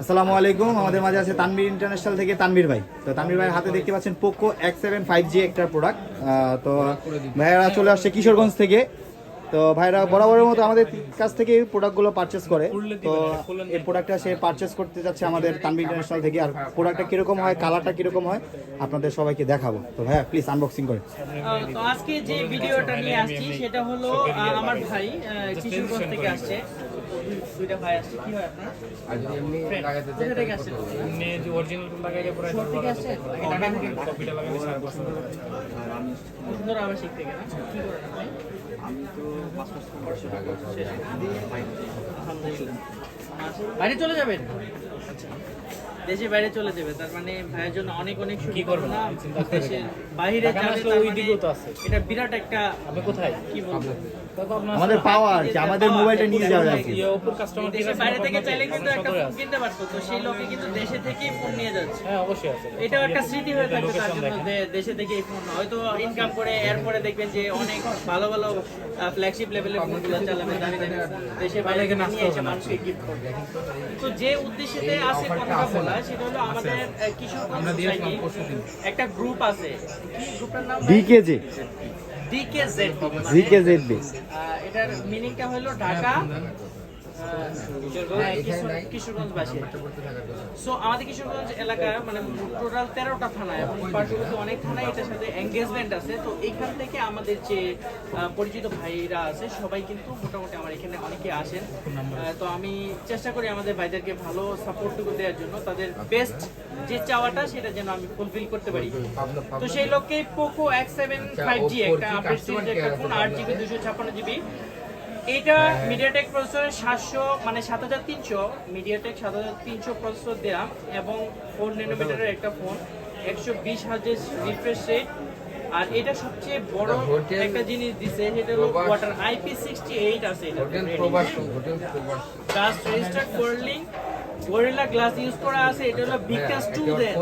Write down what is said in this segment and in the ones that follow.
আসসালামু আলাইকুম। আমাদের মাঝে আছে তানবির ইন্টারন্যাশনাল থেকে তানবির ভাই। তো তানবির ভাইয়ের হাতে দেখতে পাচ্ছেন Poco X seven five G একটা প্রোডাক্ট তো ভাইয়েরা চলে আসছে কিশোরগঞ্জ থেকে। তো ভাইরা বরাবরের মতো আমাদের কাছ থেকে প্রোডাক্টগুলো পারচেস করে তো এই প্রোডাক্টটা সে পারচেস করতে যাচ্ছে আমাদের তানভীর ইন্টারন্যাশনাল থেকে আর প্রোডাক্টটা কীরকম হয় কালারটা কীরকম হয় আপনাদের সবাইকে দেখাবো তো ভাইয়া প্লিজ আনবক্সিং করে তো আজকে যে ভিডিওটা নিয়ে আসছি সেটা হলো আমার ভাই কিশোরগঞ্জ থেকে আসছে দুইটা ভাই আসছে কি হয় আপনার Friend, কোথা থেকে আসছে এমনি যে অরিজিনাল লাগাইলে পরে শহর থেকে আসছে ঢাকা থেকে কপিটা লাগাইলে সাড়ে পাঁচশো টাকা। সুন্দর আবাসিক থেকে না কি করেন ভাই শেষ। আলহামদুলিল্লাহ। বাইরে চলে যাবেন? আচ্ছা। দেশে বাইরে চলে যাবে। তার মানে ভাইয়ের জন্য অনেক অনেক কি করব? না? দেশের বাইরে যাবে ওই মানে তো আছে। এটা বিরাট একটা আপনি কোথায়? কি বলব? আমাদের পাওয়া আর কি আমাদের মোবাইলটা নিয়ে কাস্টমার দেশের বাইরে থেকে চাইলে কিন্তু একটা ফোন কিনতে পারতো তো সেই লোকে কিন্তু দেশে থেকেই ফোন নিয়ে যাচ্ছে। হ্যাঁ অবশ্যই আছে। এটাও একটা স্মৃতি হয়ে থাকবে তার জন্য দেশে থেকে এই ফোন হয়তো ইনকাম করে এরপরে দেখবেন যে অনেক ভালো ভালো ফ্ল্যাগশিপ লেভেলের ফোনগুলো চালাবে দামি দামি দেশে বাইরে থেকে নিয়ে এসে মানুষকে গিফট করবে। তো যে উদ্দেশ্যে আছে কথাটা বলা সেটা হলো আমাদের আহ, একটা গ্রুপ আছে। কি গ্রুপটার নাম ডিকেজে ডিকেজেড ডিকেজেড বি এটার মিনিংটা হলো ঢাকা সো আমাদের কিশোরগঞ্জ এলাকা মানে টোটাল তেরোটা থানা এবং পার্শ্ববর্তী অনেক থানায় এটার সাথে এঙ্গেজমেন্ট আছে। তো এইখান থেকে আমাদের যে পরিচিত ভাইরা আছে সবাই কিন্তু মোটামুটি আমার এখানে অনেকে আসেন। তো আমি চেষ্টা করি আমাদের ভাইদেরকে ভালো সাপোর্টটুকু দেওয়ার জন্য। তাদের বেস্ট যে চাওয়াটা সেটা যেন আমি ফুলফিল করতে পারি। তো সেই লক্ষ্যে Poco X seven five G একটা আপডেট সিরিজের একটা ফোন আট জিবি দুশো ছাপ্পান্ন জিবি এটা মিডিয়াটেক প্রসেসরের সাতশো মানে সাত হাজার তিনশো মিডিয়াটেক সাত হাজার তিনশো প্রসেসর দেওয়া এবং ফোর নেনোমিটারের একটা ফোন একশো বিশ হাজার রিফ্রেশ রেট আর এটা সবচেয়ে বড় একটা জিনিস দিছে সেটা হলো ওয়াটার আইপি সিক্সটি এইট আছে এটা glass registered Corning Gorilla glass use করা আছে এটা হলো বিকাশ টু দেন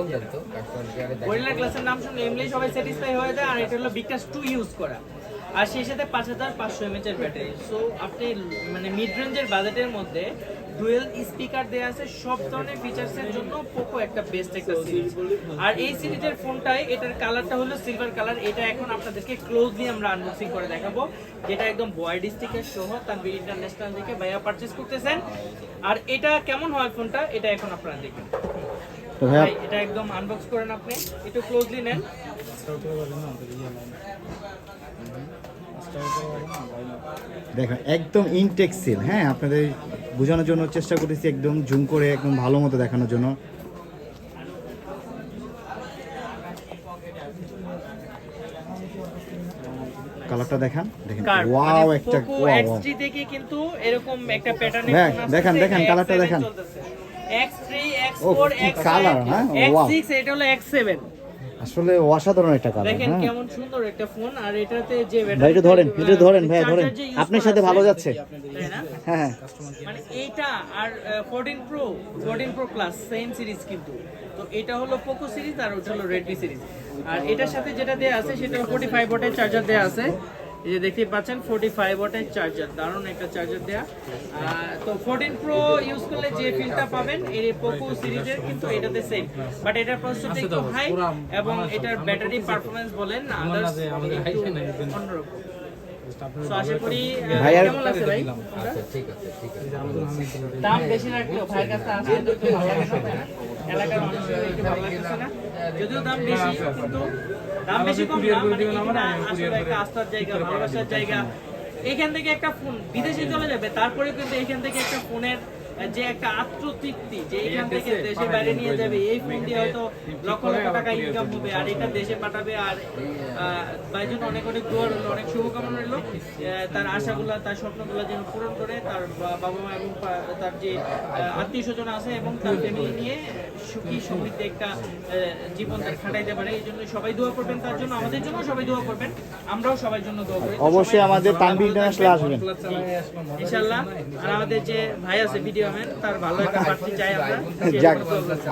গরিলা গ্লাসের নাম শুনলে এমনি সবাই স্যাটিসফাই হয়ে যায় আর এটা হলো বিকাশ টু ইউজ করা। আর সেই সাথে পাঁচ হাজার পাঁচশো এমএচ এর ব্যাটারি সো আপনি মানে মিড রেঞ্জের বাজেটের মধ্যে ডুয়েল স্পিকার দেওয়া আছে, সব ধরনের ফিচার্সের জন্য পোকো একটা বেস্ট একটা সিরিজ আর এই সিরিজের ফোনটাই এটার কালারটা হলো সিলভার কালার এটা এখন আপনাদেরকে ক্লোজলি আমরা আনবক্সিং করে দেখাবো। যেটা একদম বয়েড স্টিকার সহ তানভীর ইন্টারন্যাশনাল থেকে ভাইয়া পারচেস করতেছেন। আর এটা কেমন হয় ফোনটা এটা এখন আপনারা দেখবেন। তো ভাইয়া ভাই, এটা একদম আনবক্স করেন আপনি। একটু ক্লোজলি নেন। দেখেন একদম ইনটেক সেল হ্যাঁ? আপনাদের বোঝানোর জন্য চেষ্টা করতেছি একদম জুম করে একদম ভালো মতো দেখানোর জন্য। কালারটা দেখান দেখেন। ওয়াও একটা পোকো ওয়াও থেকে কিন্তু এরকম একটা প্যাটার্নে দেখান, দেখান, কালারটা দেখান। X3 ও, X4 কি X5 কালার, হ্যাঁ? Wow. X6 এটা হলো X7 আসলে অসাধারণ একটা কালার দেখেন হ্যাঁ। কেমন সুন্দর একটা ফোন আর এটাতে যে ভাই একটু ধরেন একটু ধরেন ভাই ধরেন। আপনার সাথে ভালো যাচ্ছে। হ্যাঁ হ্যাঁ। মানে এইটা আর fourteen pro fourteen pro plus same series কিন্তু। তো এটা হলো পোকো সিরিজ আর ওটা হলো রেডমি সিরিজ আর এটার সাথে যেটা দেয়া আছে সেটা ফোর্টি ফাইভ ওয়াটের চার্জার দেয়া আছে। এই যে দেখতেই পাচ্ছেন ফোর্টি ফাইভ ওয়াটের চার্জার দারুণ একটা চার্জার দেয়া। তো ফোরটিন প্রো ইউজ করলে যে ফিলটা পাবেন এই পোকো সিরিজের কিন্তু এটাতে সেম বাট এটার প্রসেসরটা একটু হাই এবং এটার ব্যাটারি পারফরমেন্স বলেন আদার্স একটু অন্যরকম। দাম বেশি রাখলেও ভাইয়ের কাছে আসলে তো একটু ভালো লাগে না? এলাকার মানুষের ভালো লাগতেছে না। যদিও দাম বেশি কিন্তু দাম বেশি কম না মানে এটা আসলে একটা আস্থার জায়গা ভালোবাসার জায়গা। এখান থেকে একটা ফোন বিদেশে চলে যাবে তারপরে কিন্তু এখান থেকে একটা ফোনের যে একটা আত্মতৃপ্তি যে এখান থেকে দেশে বাইরে নিয়ে যাবে এই ফোন দিয়ে হয়তো লক্ষ লক্ষ টাকা ইনকাম হবে আর এটা দেশে পাঠাবে আর ভাই জন্য অনেক অনেক দোয়া রইল অনেক শুভকামনা রইল। তার আশাগুলো তার স্বপ্নগুলো যেন পূরণ করে তার বাবা মা এবং তার যে আত্মীয় স্বজন আছে এবং তার ফ্যামিলি নিয়ে সুখী সমৃদ্ধ একটা জীবন তার খাটাইতে পারে এই জন্য সবাই দোয়া করবেন তার জন্য আমাদের জন্য সবাই দোয়া করবেন আমরাও সবার জন্য দোয়া করি। অবশ্যই আমাদের তানভীর ইন্টারন্যাশনাল আসবেন। ইনশাল্লাহ আর আমাদের যে ভাই আছে ভিডিও যাক।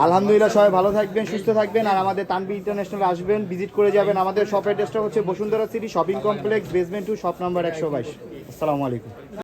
আলহামদুলিল্লাহ সবাই ভালো থাকবেন সুস্থ থাকবেন আর আমাদের তানবি ইন্টারন্যাশনাল আসবেন ভিজিট করে যাবেন। আমাদের শপ অ্যাড্রেসটা হচ্ছে Bashundhara city shopping complex basement two shop number একশো বাইশ। আসসালামু আলাইকুম।